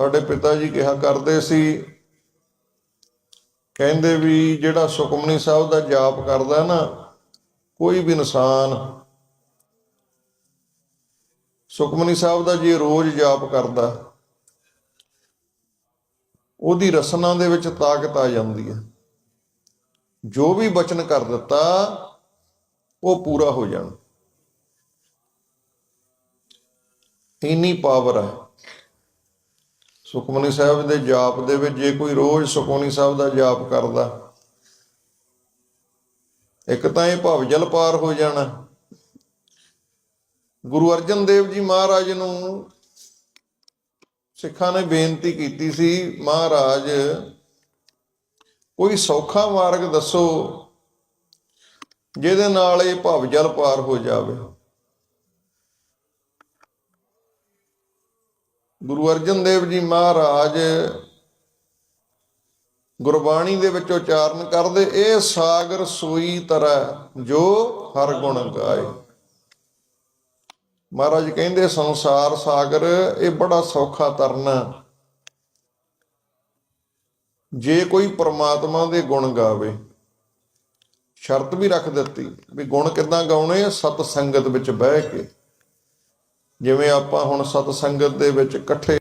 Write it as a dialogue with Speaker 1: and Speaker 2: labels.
Speaker 1: ਸਾਡੇ ਪਿਤਾ ਜੀ ਕਿਹਾ ਕਰਦੇ ਸੀ, ਕਹਿੰਦੇ ਵੀ ਜਿਹੜਾ ਸੁਖਮਨੀ ਸਾਹਿਬ ਦਾ ਜਾਪ ਕਰਦਾ ਨਾ, ਕੋਈ ਵੀ ਇਨਸਾਨ ਸੁਖਮਨੀ ਸਾਹਿਬ ਦਾ ਜੇ ਰੋਜ਼ ਜਾਪ ਕਰਦਾ, ਉਹਦੀ ਰਸਨਾ ਦੇ ਵਿੱਚ ਤਾਕਤ ਆ ਜਾਂਦੀ ਹੈ। ਜੋ ਵੀ ਬਚਨ ਕਰ ਦਿੱਤਾ, ਉਹ ਪੂਰਾ ਹੋ ਜਾਣਾ। ਇੰਨੀ ਪਾਵਰ ਹੈ। ਸੁਖਮਨੀ ਸਾਹਿਬ ਦੇ ਜਾਪ ਦੇ ਵਿੱਚ ਜੇ ਕੋਈ ਰੋਜ਼ ਸੁਖਮਨੀ ਸਾਹਿਬ ਦਾ ਜਾਪ ਕਰਦਾ, ਇੱਕ ਤਾਂ ਇਹ ਭਵ ਜਲ ਪਾਰ ਹੋ ਜਾਣਾ। ਗੁਰੂ ਅਰਜਨ ਦੇਵ ਜੀ ਮਹਾਰਾਜ ਨੂੰ ਸਿੱਖਾਂ ਨੇ ਬੇਨਤੀ ਕੀਤੀ ਸੀ, ਮਹਾਰਾਜ, ਕੋਈ ਸੌਖਾ ਮਾਰਗ ਦੱਸੋ, ਜਿਹਦੇ ਨਾਲ ਇਹ ਭਵ ਜਲ ਪਾਰ ਹੋ ਜਾਵੇ। ਗੁਰੂ ਅਰਜਨ ਦੇਵ ਜੀ ਮਹਾਰਾਜ ਗੁਰਬਾਣੀ ਦੇ ਵਿੱਚ ਉਚਾਰਨ ਕਰਦੇ, ਇਹ ਸਾਗਰ ਸੋਈ ਤਰ੍ਹਾਂ ਜੋ ਹਰ ਗੁਣ ਗਾਏ। ਮਹਾਰਾਜ ਕਹਿੰਦੇ, ਸੰਸਾਰ ਸਾਗਰ, ਇਹ ਬੜਾ ਸੌਖਾ ਤਰਨਾ ਜੇ ਕੋਈ ਪ੍ਰਮਾਤਮਾ ਦੇ ਗੁਣ ਗਾਵੇ, ਸ਼ਰਤ ਵੀ ਰੱਖ ਦਿੱਤੀ ਵੀ ਗੁਣ ਕਿੱਦਾਂ ਗਾਉਣੇ ਸਤ ਸੰਗਤ ਵਿੱਚ ਬਹਿ ਕੇ। ਜਿਵੇਂ ਆਪਾਂ ਹੁਣ ਸਤ ਸੰਗਤ ਦੇ ਵਿੱਚ ਇਕੱਠੇ